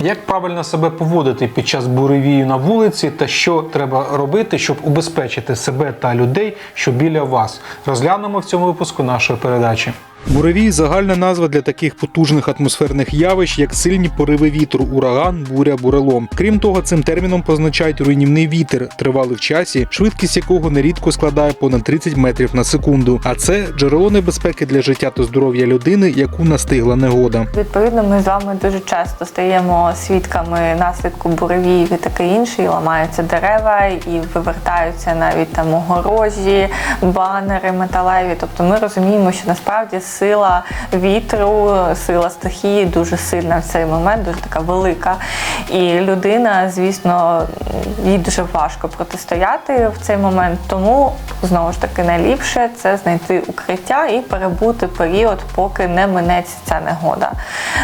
Як правильно себе поводити під час буревію на вулиці та що треба робити, щоб убезпечити себе та людей, що біля вас? Розглянемо в цьому випуску нашої передачі. Буревій загальна назва для таких потужних атмосферних явищ, як сильні пориви вітру, ураган, буря, бурелом. Крім того, цим терміном позначають руйнівний вітер, тривалий в часі, швидкість якого нерідко складає понад 30 метрів на секунду. А це джерело небезпеки для життя та здоров'я людини, яку настигла негода. Відповідно, ми з вами дуже часто стаємо свідками наслідку буревіїв і таке інше, і ламаються дерева, і вивертаються навіть там огорожі, банери металеві. Тобто ми розуміємо, що насправді сила вітру, сила стихії дуже сильна в цей момент, дуже така велика. І людина, звісно, їй дуже важко протистояти в цей момент. Тому знову ж таки найліпше це знайти укриття і перебути період, поки не минеться ця негода.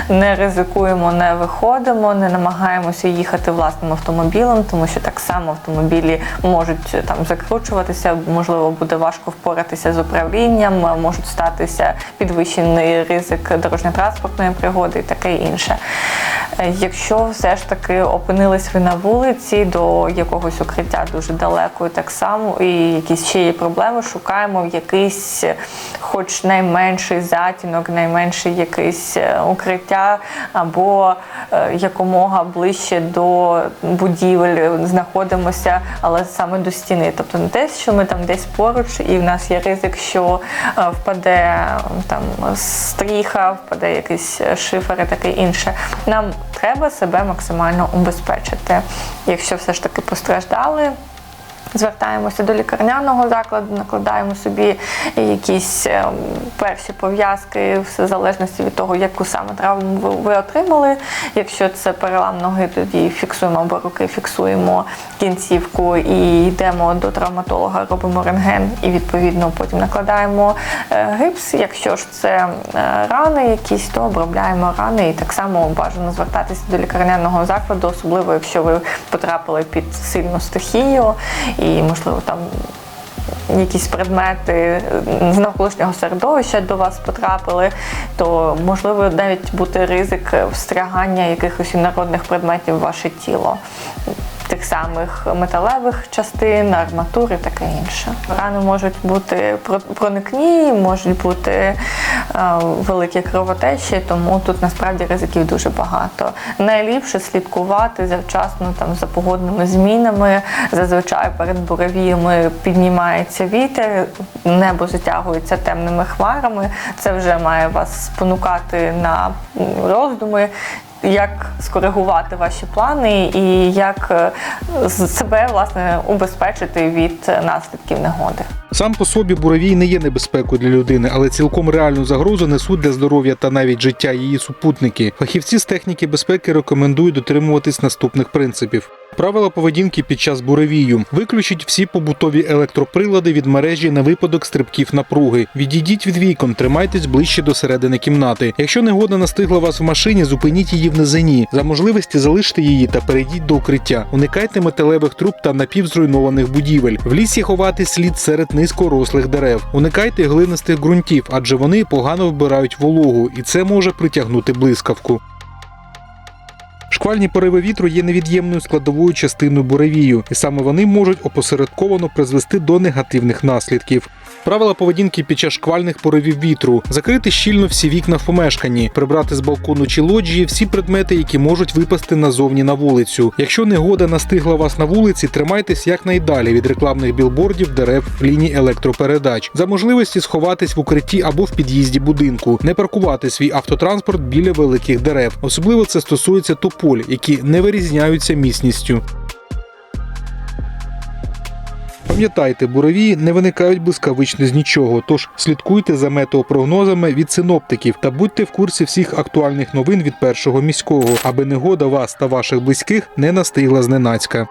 Не ризикуємо, не виходимо, не намагаємося їхати власним автомобілем, тому що так само автомобілі можуть там закручуватися, можливо, буде важко впоратися з управлінням, можуть статися підвищений ризик дорожньо-транспортної пригоди і таке інше. Е, Якщо все ж таки опинились ви на вулиці до якогось укриття дуже далеко, і так само, і якісь ще є проблеми, шукаємо якийсь, хоч найменший затінок, найменший якийсь е, укриття, або е, якомога ближче до будівель знаходимося, але саме до стіни. Тобто не те, що ми там десь поруч, і в нас є ризик, що е, впаде там стріха, впаде якийсь шифер і таке інше. Нам треба себе максимально убезпечити. Якщо все ж таки постраждали. Звертаємося до лікарняного закладу, накладаємо собі якісь ем, перші пов'язки, в залежності від того, яку саме травму ви, отримали. Якщо це перелам ноги, тоді фіксуємо або руки, фіксуємо кінцівку і йдемо до травматолога, робимо рентген і відповідно потім накладаємо е, гипс. Якщо ж це е, рани якісь, то обробляємо рани і так само бажано звертатися до лікарняного закладу, особливо якщо ви потрапили під сильну стихію можливо, там якісь предмети з навколишнього середовища до вас потрапили, то можливо навіть бути ризик встрягання якихось інородних предметів в ваше тіло. Тих самих металевих частин, арматури, таке інше. Рани можуть бути проникні, можуть бути е, великі кровотечі, тому тут насправді ризиків дуже багато. Найліпше слідкувати завчасно там за погодними змінами. Зазвичай перед буревіями піднімається вітер, небо затягується темними хмарами. Це вже має вас спонукати на роздуми. Як скоригувати ваші плани і як е, себе власне убезпечити від наслідків негоди? Сам по собі буровій не є небезпекою для людини, але цілком реальну загрозу несуть для здоров'я та навіть життя її супутники. Фахівці з техніки безпеки рекомендують дотримуватись наступних принципів. Правила поведінки під час буревію. Виключіть всі побутові електроприлади від мережі на випадок стрибків напруги. Відійдіть від вікон, тримайтесь ближче до середини кімнати. Якщо негода настигла вас в машині, зупиніть її в низині. За можливості залиште її та перейдіть до укриття. Уникайте металевих труб та напівзруйнованих будівель. В лісі ховати слід серед низькорослих дерев. Уникайте глинистих ґрунтів, адже вони погано вбирають вологу, і це може притягнути блискавку. Шквальні пориви вітру є невід'ємною складовою частиною буревію, і саме вони можуть опосередковано призвести до негативних наслідків. Правила поведінки під час шквальних поривів вітру: закрити щільно всі вікна в помешканні, прибрати з балкону чи лоджії всі предмети, які можуть випасти назовні на вулицю. Якщо негода настигла вас на вулиці, тримайтесь якнайдалі від рекламних білбордів, дерев, ліній електропередач. За можливості сховатись в укритті або в під'їзді будинку, не паркувати свій автотранспорт біля великих дерев. Особливо це стосується тополь, які не вирізняються міцністю. Пам'ятайте, бурові не виникають блискавично з нічого, тож слідкуйте за метеопрогнозами від синоптиків та будьте в курсі всіх актуальних новин від першого міського, аби негода вас та ваших близьких не настигла зненацька.